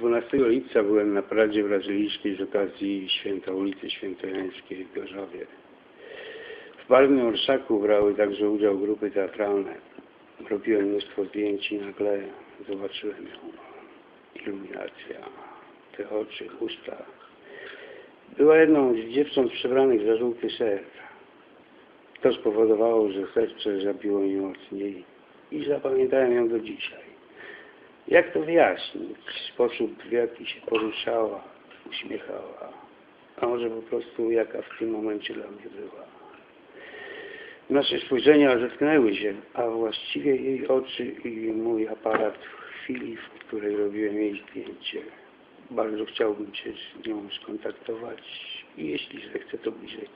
12 lipca byłem na paradzie brazylijskiej z okazji święta ulicy Świętojańskiej w Gorzowie. W barwnym orszaku brały także udział grupy teatralne. Robiłem mnóstwo zdjęć i nagle zobaczyłem ją. Iluminacja, te oczy, usta. Była jedną z dziewcząt przebranych za żółty ser. To spowodowało, że serce zabiło mi mocniej i zapamiętałem ją do dzisiaj. Jak to wyjaśnić? Sposób, w jaki się poruszała, uśmiechała, a może po prostu jaka w tym momencie dla mnie była. Nasze spojrzenia zetknęły się, a właściwie jej oczy i mój aparat w chwili, w której robiłem jej zdjęcie. Bardzo chciałbym się z nią skontaktować i jeśli zechce, to bliżej.